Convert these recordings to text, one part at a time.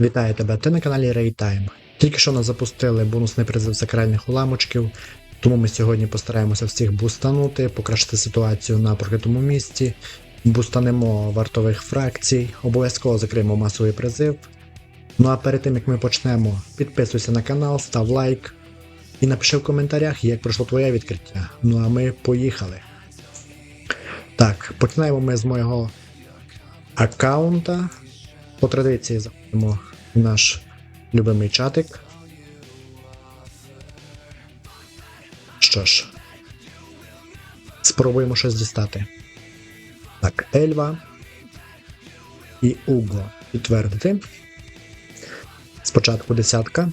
Вітаю тебе, ти на каналі Raytime. Тільки що нас запустили бонусний призив сакральних уламочків, тому ми сьогодні постараємося всіх бустанути, покращити ситуацію на прокритому місці, бустанемо вартових фракцій, обов'язково закриємо масовий призив. Ну а перед тим як ми почнемо, підписуйся на канал, став лайк і напиши в коментарях, як пройшло твоє відкриття. Ну а ми поїхали. Так, починаємо ми з моєго аккаунта. По традиції заходимо в наш любимий чатик. Що ж, спробуємо щось дістати. Так, Ельва і Уго підтвердити. Спочатку десятка.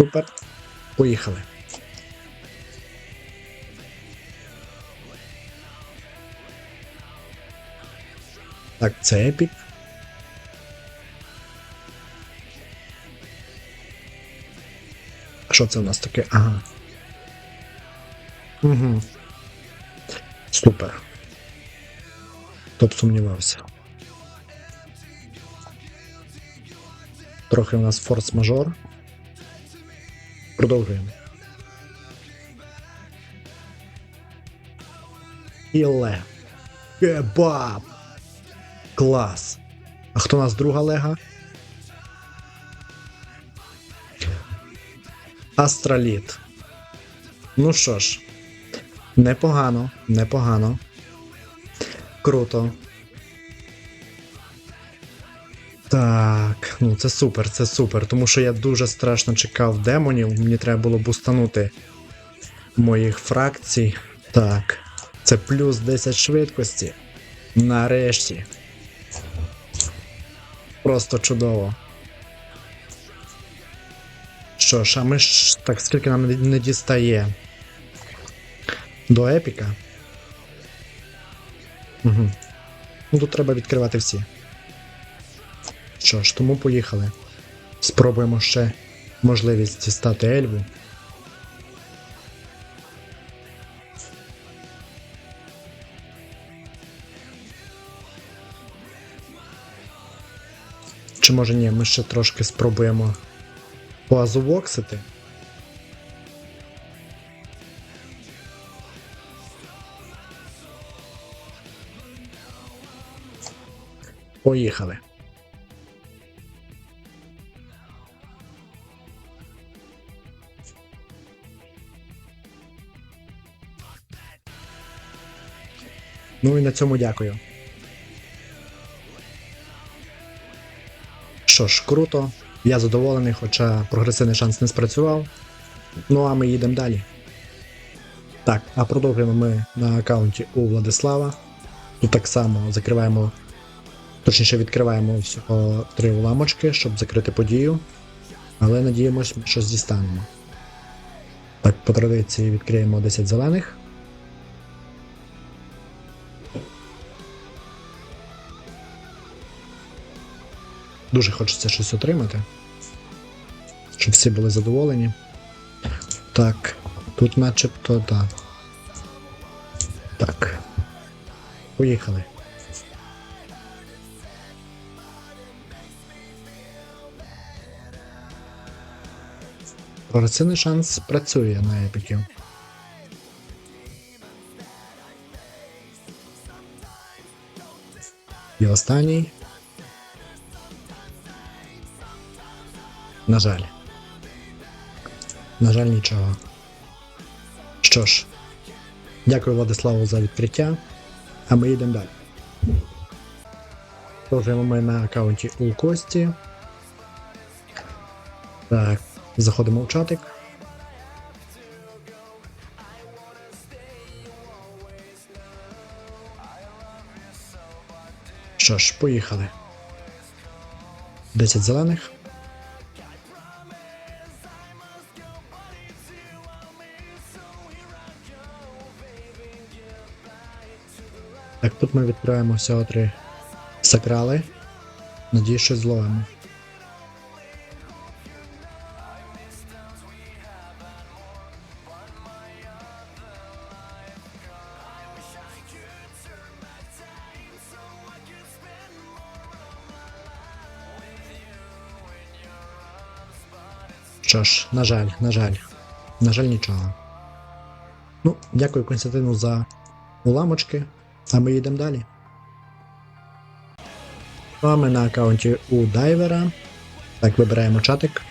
Супер. Поїхали. Так, це епік. Що це у нас таке? Ага. Угу. Супер. Топ сумнівався. Трохи у нас форс-мажор. Продовжуємо. Іле. Кебаб. Клас. А хто у нас друга лега? Астраліт. Ну що ж, непогано, непогано. Круто. Так, ну це супер, це супер, тому що я дуже страшно чекав демонів, мені треба було бустанути моїх фракцій. Так, це плюс 10 швидкості. Нарешті. Просто чудово. Що ж, а ми ж так скільки нам не дістає до епіка. Угу. Ну тут треба відкривати всі. Що ж, тому поїхали. Спробуємо ще можливість дістати Ельву. Чи може ні, ми ще трошки спробуємо поазувоксити. Поїхали. Ну і на цьому дякую. Що ж, круто. Я задоволений, хоча прогресивний шанс не спрацював. Ну а ми їдемо далі. Так, а продовжуємо ми на аккаунті у Владислава. Тут так само закриваємо, точніше відкриваємо всього три уламочки, щоб закрити подію. Але надіємось, щось дістанемо. Так, по традиції відкриємо 10 зелених. Дуже хочеться щось отримати. Щоб всі були задоволені. Так, тут начебто так. Так. Поїхали. Прогресивний шанс працює на епіків. І останній. На жаль. На жаль, нічого. Що ж, дякую Владиславу за відкриття, а ми їдемо далі. Продовжуємо ми на аккаунті у Кості. Так, заходимо в чатик. Що ж, поїхали. 10 зелених. Тут ми відправимо всього три сакрали. Надію, що зловимо. Що ж, на жаль, на жаль, на жаль, нічого. Ну, дякую Константину за уламочки а ми їдемо далі. Ну, а ми на аккаунті у дайвера. Так, вибираємо чатик.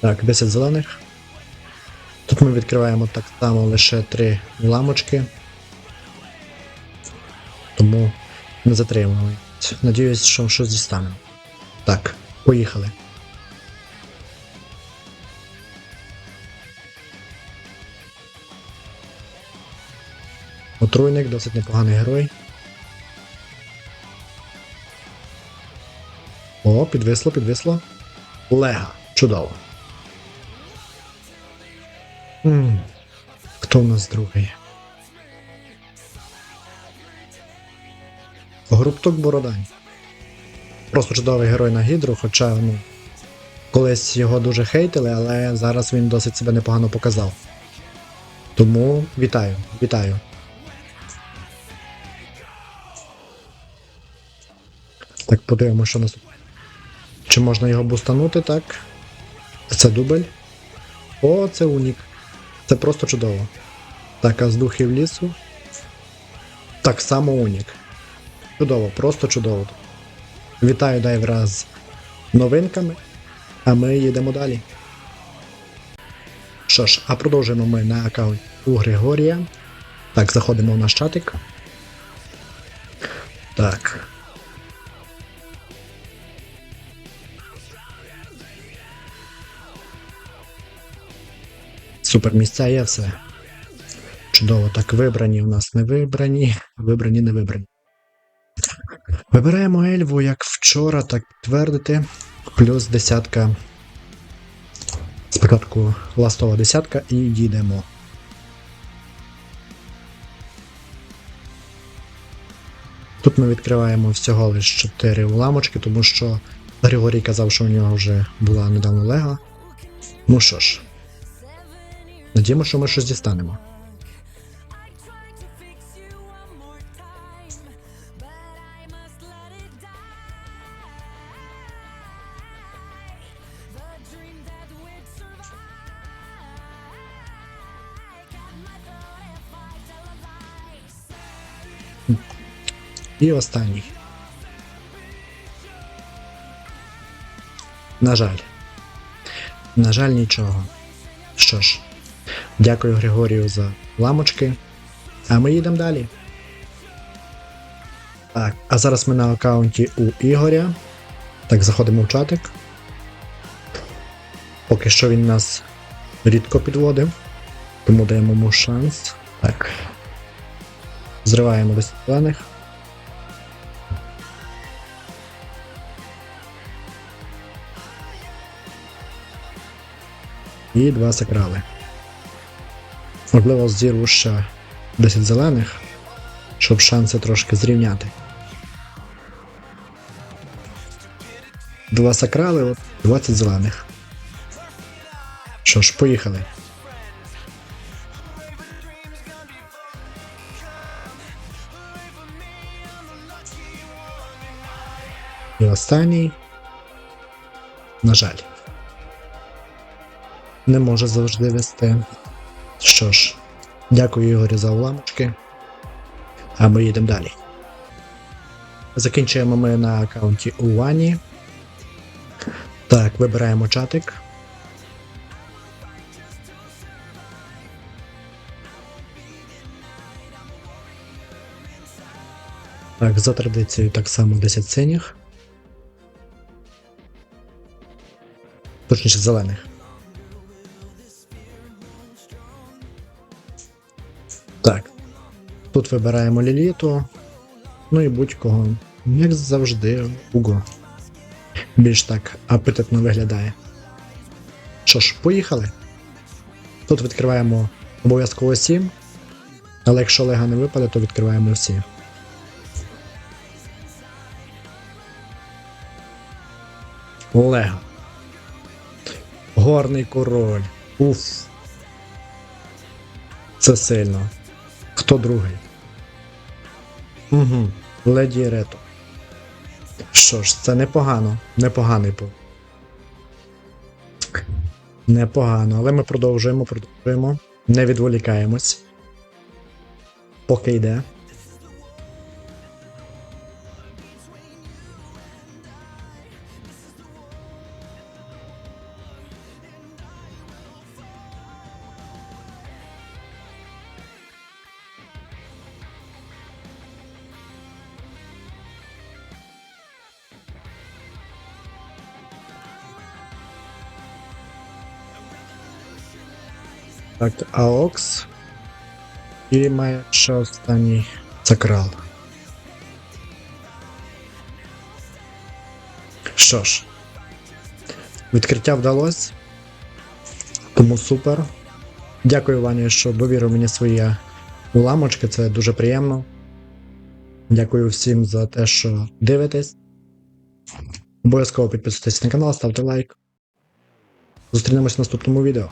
Так, 10 зелених. Тут ми відкриваємо так само лише 3 уламочки. Тому не затримуємо. Надіюсь, що щось дістанемо. Так, поїхали. Отруйник, досить непоганий герой. О, підвисло, підвисло. Лега. Чудово. м Хто в нас другий? Групток Бородань. Просто чудовий герой на гідру, хоча ну, колись його дуже хейтили, але зараз він досить себе непогано показав. Тому вітаю, вітаю. Так, подивимося, що нас. Чи можна його бустанути, так? Це дубль. О, це унік. Це просто чудово. Так, а з духів лісу. Так само унік. Чудово, просто чудово. Вітаю дайвера з новинками, а ми їдемо далі. Що ж, а продовжуємо ми на аккаунті у Григорія. Так, заходимо в наш чатик. Так. Супер місця є все. Чудово, так вибрані у нас не вибрані, вибрані не вибрані. Вибираємо Ельву як вчора, так підтвердити. Плюс десятка. Спочатку ластова десятка і їдемо. Тут ми відкриваємо всього лише 4 уламочки, тому що Григорій казав, що у нього вже була недавно лега. Ну що ж, надіємо, що ми щось дістанемо. І останній. На жаль. На жаль, нічого. Що ж, дякую Григорію за ламочки. А ми їдемо далі. Так, а зараз ми на аккаунті у Ігоря. Так, заходимо в чатик. Поки що він нас рідко підводив, тому даємо йому шанс. Так. Зриваємо до зелених. І два сакрали. Можливо, зірву ще 10 зелених, щоб шанси трошки зрівняти. Два сакрали, от 20 зелених. Що ж, поїхали. І останній. На жаль. Не може завжди вести. Що ж, дякую Ігорю за уламочки. А ми їдемо далі. Закінчуємо ми на аккаунті у Вані. Так, вибираємо чатик. Так, за традицією так само 10 синіх. Точніше зелених. Тут вибираємо Ліліту. Ну і будь-кого. Як завжди, Уго. Більш так апетитно виглядає. Що ж, поїхали. Тут відкриваємо обов'язково 7. Але якщо лега не випаде, то відкриваємо всі. Лего. Горний король. Уф. Це сильно. Хто другий? Угу. Леді Рето. Що ж, це непогано. Непоганий був. Непогано, але ми продовжуємо, продовжуємо. Не відволікаємось. Поки йде. Так, Аокс. І має ще останній Сакрал. Що ж, відкриття вдалося. Тому супер. Дякую, Вані, що довірив мені свої уламочки, це дуже приємно. Дякую всім за те, що дивитесь. Обов'язково підписуйтесь на канал, ставте лайк. Зустрінемось в наступному відео.